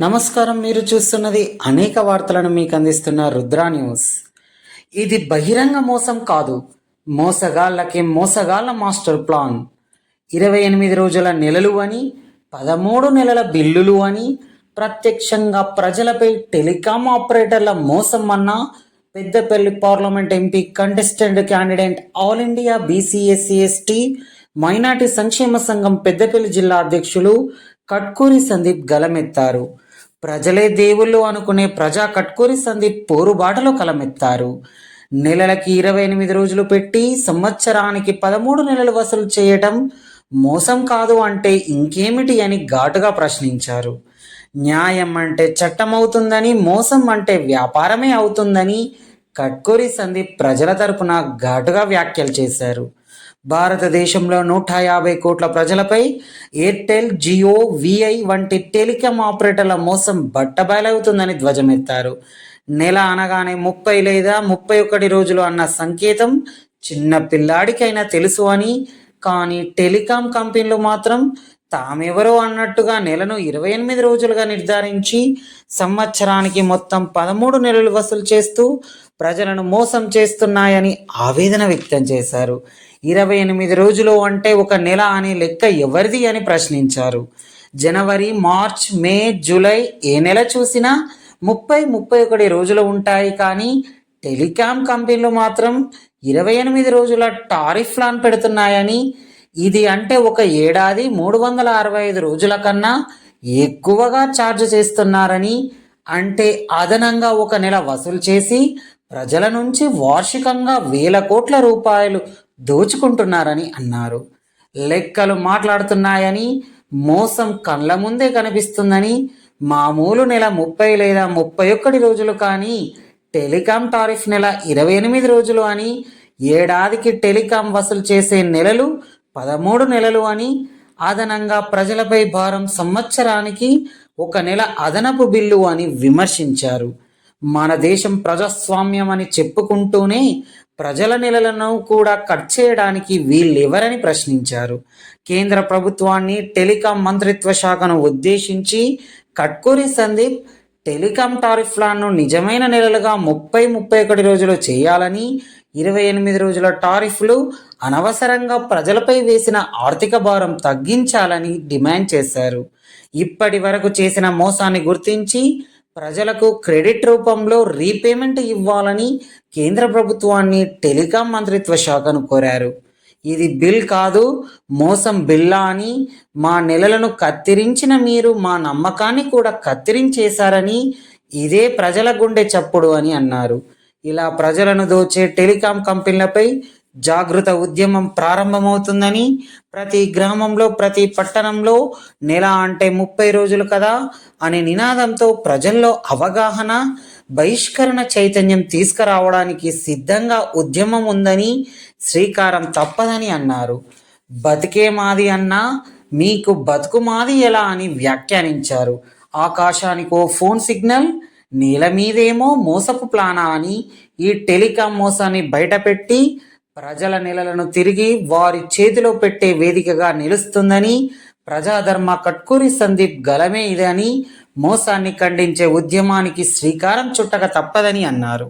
నమస్కారం మీరు చూస్తున్నది అనేక వార్తలను మీకు అందిస్తున్న రుద్రా న్యూస్. ఇది బహిరంగ మోసం కాదు మోసగాళ్ళకి మోసగాళ్ళ మాస్టర్ ప్లాన్. ఇరవై ఎనిమిది రోజుల నెలలు అని పదమూడు నెలల బిల్లులు అని ప్రత్యక్షంగా ప్రజలపై టెలికాం ఆపరేటర్ల మోసం అన్న Peddapalli parliament MP contestant candidate all India BC SC ST minority సంక్షేమ సంఘం పెద్దపల్లి జిల్లా అధ్యక్షులు కట్కూరి సందీప్ గలమెత్తారు. ప్రజలే దేవుళ్ళు అనుకునే ప్రజా కట్కూరి సందీప్ పోరుబాటలో కలమెత్తారు. నెలలకి ఇరవై ఎనిమిది రోజులు పెట్టి సంవత్సరానికి పదమూడు నెలలు వసూలు చేయటం మోసం కాదు అంటే ఇంకేమిటి అని ఘాటుగా ప్రశ్నించారు. న్యాయం అంటే చట్టం అవుతుందని మోసం అంటే వ్యాపారమే అవుతుందని కట్కోరి సందీప్ ప్రజల తరపున ఘాటుగా వ్యాఖ్యలు చేశారు. భారతదేశంలో నూట యాభై కోట్ల ప్రజలపై ఎయిర్టెల్ జియో విఐ వంటి టెలికాం ఆపరేటర్ల మోసం బట్టబయలవుతుందని ధ్వజమెత్తారు. నెల అనగానే ముప్పై లేదా ముప్పై ఒకటి రోజులు అన్న సంకేతం చిన్న పిల్లాడికైనా తెలుసు అని. కానీ టెలికాం కంపెనీలు మాత్రం తామెవరో అన్నట్టుగా నెలను ఇరవై ఎనిమిది రోజులుగా నిర్ధారించి సంవత్సరానికి మొత్తం పదమూడు నెలలు వసూలు చేస్తూ ప్రజలను మోసం చేస్తున్నాయని ఆవేదన వ్యక్తం చేశారు. ఇరవై ఎనిమిది రోజులు అంటే ఒక నెల అనే లెక్క ఎవరిది అని ప్రశ్నించారు. జనవరి మార్చ్ మే జూలై ఏ నెల చూసినా ముప్పై ముప్పై ఒకటి రోజులు ఉంటాయి కానీ టెలికాం కంపెనీలు మాత్రం ఇరవై ఎనిమిది రోజుల టారిఫ్ ప్లాన్ పెడుతున్నాయని ఇది అంటే ఒక ఏడాది మూడు వందల అరవై ఐదు రోజుల కన్నా ఎక్కువగా ఛార్జ్ చేస్తున్నారని అంటే అదనంగా ఒక నెల వసూలు చేసి ప్రజల నుంచి వార్షికంగా వేల కోట్ల రూపాయలు దోచుకుంటున్నారని అన్నారు. లెక్కలు మాట్లాడుతున్నాయని మోసం కళ్ళ ముందే కనిపిస్తుందని మామూలు నెల ముప్పై లేదా ముప్పై ఒక్కటి రోజులు కానీ టెలికాం టారిఫ్ నెల ఇరవై ఎనిమిది రోజులు అని ఏడాదికి టెలికాం వసూలు చేసే నెలలు పదమూడు నెలలు అని అదనంగా ప్రజలపై భారం సంవత్సరానికి ఒక నెల అదనపు బిల్లు అని విమర్శించారు. మన దేశం ప్రజాస్వామ్యం అని చెప్పుకుంటూనే ప్రజల నెలలను కూడా కట్ చేయడానికి వీళ్ళెవరని ప్రశ్నించారు. కేంద్ర ప్రభుత్వాన్ని టెలికాం మంత్రిత్వ శాఖను ఉద్దేశించి కట్కూరి సందీప్ టెలికాం టారిఫ్ ప్లాన్ను నిజమైన నెలలుగా ముప్పై ముప్పై ఒకటి రోజులు చేయాలని ఇరవై ఎనిమిది రోజుల టారిఫ్లు అనవసరంగా ప్రజలపై వేసిన ఆర్థిక భారం తగ్గించాలని డిమాండ్ చేశారు. ఇప్పటి వరకు చేసిన మోసాన్ని గుర్తించి ప్రజలకు క్రెడిట్ రూపంలో రీపేమెంట్ ఇవ్వాలని కేంద్ర ప్రభుత్వాన్ని టెలికాం మంత్రిత్వ శాఖను కోరారు. ఇది బిల్ కాదు మోసం బిల్లా అని మా నెలలను కత్తిరించిన మీరు మా నమ్మకాన్ని కూడా కత్తిరించేశారని. ఇదే ప్రజల గుండె చప్పుడు అని అన్నారు. ఇలా ప్రజలను దోచే టెలికాం కంపెనీలపై జాగృత ఉద్యమం ప్రారంభమవుతుందని ప్రతి గ్రామంలో ప్రతి పట్టణంలో నెల అంటే ముప్పై రోజులు కదా అనే నినాదంతో ప్రజల్లో అవగాహన బహిష్కరణ చైతన్యం తీసుకురావడానికి సిద్ధంగా ఉద్యమం ఉందని శ్రీకారం తప్పదని అన్నారు. బతికే మాది అన్నా మీకు బతుకు మాది ఎలా అని వ్యాఖ్యానించారు. ఆకాశానికో ఫోన్ సిగ్నల్ నేల మీదేమో మోసపు ప్లానా అని ఈ టెలికాం మోసాన్ని బయటపెట్టి ప్రజల నెలలను తిరిగి వారి చేతిలో పెట్టే వేదికగా నిలుస్తుందని ప్రజాధర్మ కట్కూరి సందీప్ గలమే ఇదని మోసాన్ని ఖండించే ఉద్యమానికి శ్రీకారం చుట్టక తప్పదని అన్నారు.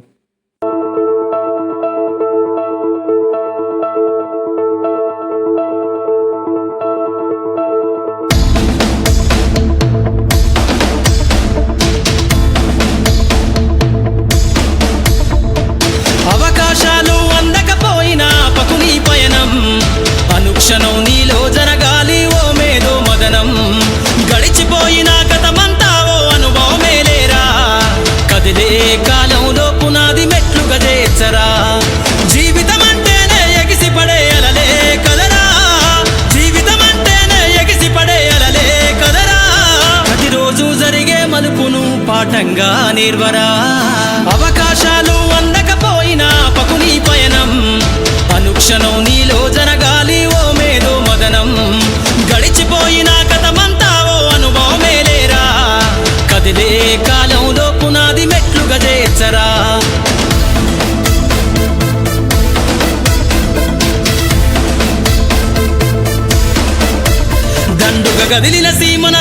పాఠంగా నిర్వరా. అవకాశాలు అందకపోయినా పకుని పయనం. అనుక్షణం నీలో జరగాలి ఓ మేధో మదనం. గడిచిపోయిన కథమంతా ఓ అనుభవమే లేరా. కదిలే కాలంలో పునాది మెట్లుగా చేర్చరా. గదిలిన సీమన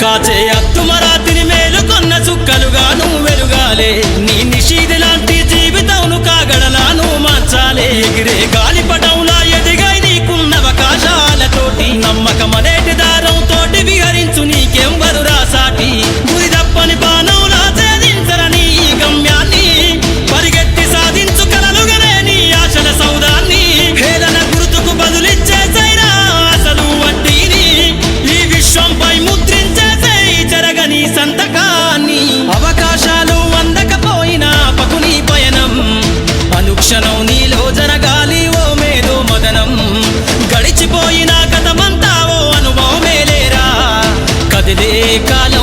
కాచే అత్తుమరాతిని మేలుకొన్న చుక్కలుగా నువ్వు వెలుగాలే. నీ నిషీది లాంటి జీవితం కాగడలా నువ్వు మార్చాలే. ఎగిరే గాలిపటం ಕಾಲ